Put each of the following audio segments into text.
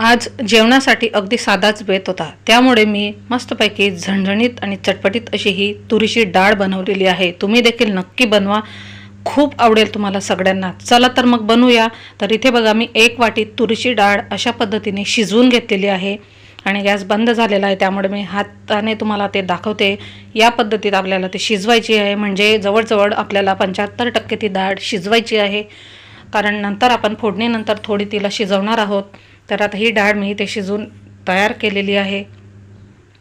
आज जेवणासाठी अगदी साधाच बेत होता. त्यामुळे मी मस्तपैकी झणझणीत आणि चटपटीत अशी ही तुरीची डाळ बनवलेली आहे. तुम्ही देखील नक्की बनवा. खूप आवडेल तुम्हाला सगळ्यांना. चला तर मग बनवूया तर इथे बघा मी एक वाटी तुरीची डाळ अशा पद्धतीने शिजवून घेतलेली आहे आणि गॅस बंद झालेला आहे. त्यामुळे मी हाताने तुम्हाला ते दाखवते. या पद्धतीत आपल्याला ते शिजवायची आहे. म्हणजे जवळजवळ आपल्याला पंच्याहत्तर टक्के ती डाळ शिजवायची आहे. कारण नंतर आपण फोडणीनंतर थोडी तिला शिजवणार आहोत. तर आता ही डाळ मी इथे शिजवून तयार केलेली आहे.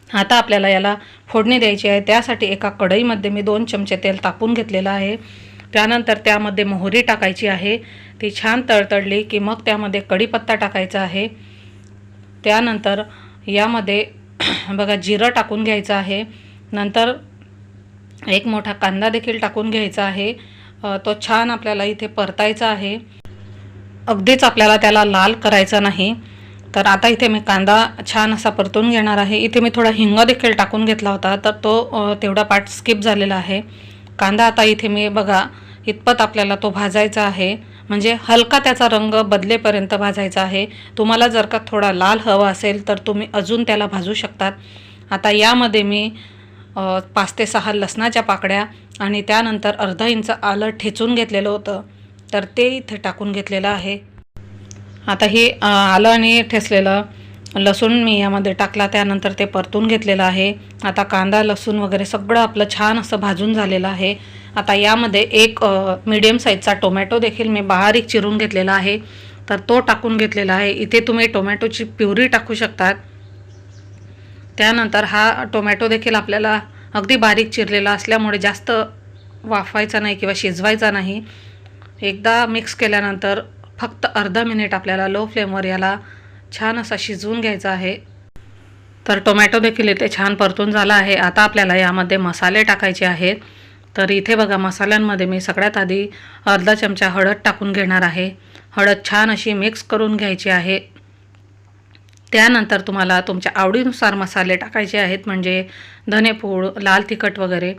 आता आपल्याला याला फोडणी द्यायची आहे. त्यासाठी एका कढईमध्ये मी दोन चमचे तेल तापून घेतलेलं आहे. त्यानंतर त्यामध्ये मोहरी टाकायची आहे. ती छान तळतळली की मग त्यामध्ये कढीपत्ता टाकायचा आहे. त्यानंतर यामध्ये बघा जिरं टाकून घ्यायचं आहे. नंतर एक मोठा कांदा देखील टाकून घ्यायचा आहे. तो छान आपल्याला इथे परतायचा आहे. अगदीच आपल्याला त्याला लाल करायचा नाही. तर आता इथे मी कांदा छान असा परतून घेणार आहे. इथे मी थोडा हिंग देखील टाकून घेतला होता तर तो तेवढा पार्ट स्किप झालेला आहे. कांदा आता इथे मी बघा इतपत आपल्याला तो भाजायचा आहे. म्हणजे हलका त्याचा रंग बदलेपर्यंत भाजायचा आहे. तुम्हाला जर का थोडा लाल हवा असेल तर तुम्ही अजून त्याला भाजू शकतात. आता यामध्ये मी पाच ते सहा लसणाच्या पाकड्या आणि त्यानंतर अर्धा इंच आलं ठेचून घेतलेलं होतं. तर ते इथे टाकून घेतलेलं आहे. आता हे आलं आणि ठेसलेलं. लसूण मी यामध्ये टाकला त्यानंतर ते परतून घेतलेलं आहे. आता कांदा लसूण वगैरे सगळं आपलं छान असं भाजून झालेलं आहे. आता यामध्ये एक मीडियम साईजचा टोमॅटो देखील मी बारीक चिरून घेतलेला आहे. तर तो टाकून घेतलेला आहे. इथे तुम्ही टोमॅटोची प्युरी टाकू शकतात. त्यानंतर हा टोमॅटो देखील आपल्याला अगदी बारीक चिरलेला असल्यामुळे जास्त वाफवायचा नाही किंवा शिजवायचा नाही. एकदा मिक्स केल्यानंतर फक्त अर्धा मिनिट आपल्याला लो फ्लेमवर याला छान असा शिजवून घ्यायचा आहे. तर टोमॅटो देखील इथे छान परतून झाला आहे. आता आपल्याला यामध्ये मसाले टाकायचे आहेत. तर इथे बघा मसाल्यांमध्ये मी सगळ्यात आधी अर्धा चमचा हळद टाकून घेणार आहे. हळद छान अशी मिक्स करून घ्यायची आहे. त्यानंतर तुम्हाला तुमच्या आवडीनुसार मसाले टाकायचे आहेत म्हणजे धनेपूड लाल तिखट वगैरे.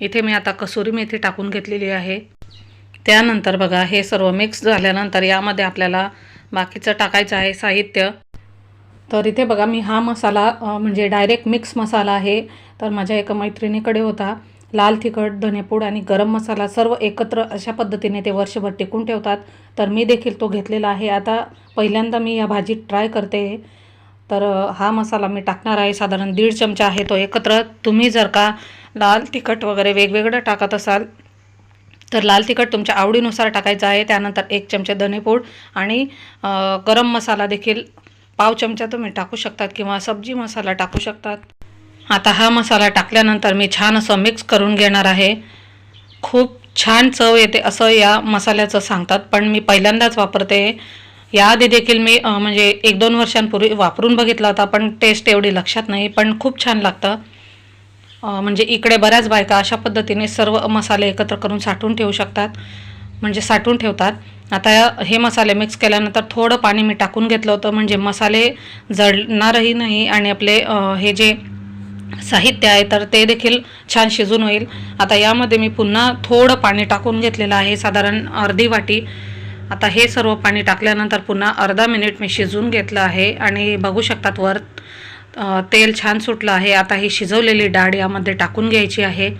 इथे मी आता कसुरी मेथी टाकून घेतलेली आहे. त्यानंतर बघा हे सर्व मिक्स झाल्यानंतर यामध्ये आपल्याला बाकीचं टाकायचं आहे साहित्य. तर इथे बघा मी हा मसाला म्हणजे डायरेक्ट मिक्स मसाला आहे. तर माझ्या एका मैत्रिणीकडे होता. लाल तिखट धनेपूड आणि गरम मसाला सर्व एकत्र अशा पद्धतीने ते वर्षभर टिकून ठेवतात. तर मी देखील तो घेतलेला आहे. आता पहिल्यांदा मी या भाजीत ट्राय करते. तर हा मसाला मी टाकणार आहे. साधारण दीड चमचा आहे तो एकत्र. तुम्ही जर का लाल तिखट वगैरे वेगवेगळं टाकत असाल तर लाल तिखट तुमच्या आवडीनुसार टाकायचं आहे. त्यानंतर एक चमचे धनेपूड आणि गरम मसाला देखील पाव चमचा तुम्ही टाकू शकतात किंवा सब्जी मसाला टाकू शकतात. आता हा मसाला टाकल्यानंतर मी छान असं मिक्स करून घेणार आहे. खूप छान चव येते असं या मसाल्याचं सांगतात पण मी पहिल्यांदाच वापरते. याआधी देखील मी म्हणजे एक दोन वर्षांपूर्वी वापरून बघितला होता पण टेस्ट एवढी लक्षात नाही पण खूप छान लागतं. म्हणजे इकडे बऱ्याच बायका अशा पद्धतीने सर्व मसाले एकत्र करून साठवून ठेवू शकतात. म्हणजे साठवून ठेवतात. आता हे मसाले मिक्स केल्यानंतर थोडं पाणी मी टाकून घेतलं होतं. म्हणजे मसाले जळणारही नाही आणि आपले हे जे साहित्य आहे तर ते देखील छान शिजून होईल. आता यामध्ये मी पुन्हा थोडं पाणी टाकून घेतलेलं आहे. साधारण अर्धी वाटी. आता हे सर्व पाणी टाकल्यानंतर पुन्हा अर्धा मिनिट मी शिजवून घेतलं आहे. आणि बघू शकतात वर तेल छान सुटलं आहे. आता ही शिजवलेली डाळ यामध्ये टाकून घ्यायची आहे.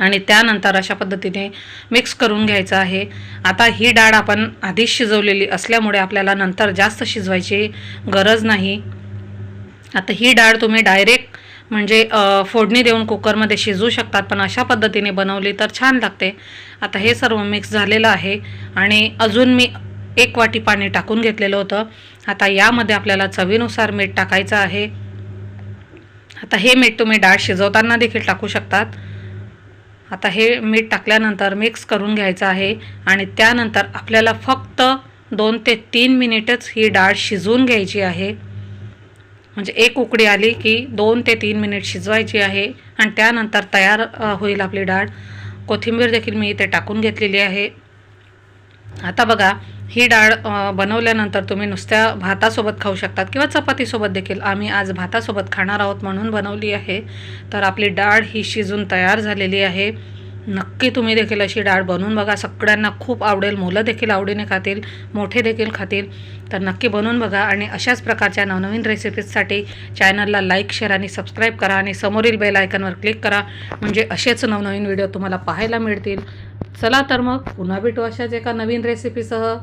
आणि त्यानंतर अशा पद्धतीने मिक्स करून घ्यायचं आहे. आता ही डाळ आपण आधीच शिजवलेली असल्यामुळे आपल्याला नंतर जास्त शिजवायची गरज नाही. आता ही डाळ तुम्ही डायरेक्ट म्हणजे फोडणी देऊन कुकरमध्ये शिजवू शकतात पण अशा पद्धतीने बनवली तर छान लागते. आता हे सर्व मिक्स झालेलं आहे. आणि अजून मी एक वाटी पाणी टाकून घेतलेलं होतं. आता यामध्ये आपल्याला चवीनुसार मीठ टाकायचं आहे. आता हे मीठ तुम्ही डाळ शिजवताना देखील टाकू शकतात. आता हे मीठ टाकल्यानंतर मिक्स करून घ्यायचं आहे आणि त्यानंतर आपल्याला फक्त दोन ते तीन मिनिटच ही डाळ शिजवून घ्यायची आहे. म्हणजे एक उकडी आली की दोन ते तीन मिनिट शिजवायची आहे आणि त्यानंतर तयार होईल आपली डाळ. कोथिंबीर देखील मी इथे टाकून घेतलेली आहे. आता बघा ही डाळ बनवल्यानंतर तुम्ही नुसत्या भातासोबत खाऊ शकतात किंवा चपातीसोबत देखील. आम्ही आज भातासोबत खाणार आहोत म्हणून बनवली आहे. तर आपली डाळ ही शिजून तयार झालेली आहे. नक्की तुम्ही देखील अशी डाळ बनवून बघा. सगळ्यांना खूप आवडेल मुलं देखील आवडीने खातील मोठे देखील खातील. तर नक्की बनवून बघा आणि अशाच प्रकारच्या नवनवीन रेसिपीजसाठी चॅनलला लाईक शेअर आणि सबस्क्राईब करा आणि समोरील बेल आयकनवर क्लिक करा. म्हणजे असेच नवनवीन व्हिडिओ तुम्हाला पाहायला मिळतील. चला तर मग पुन्हा भेटू अशाच एका नवीन रेसिपीसह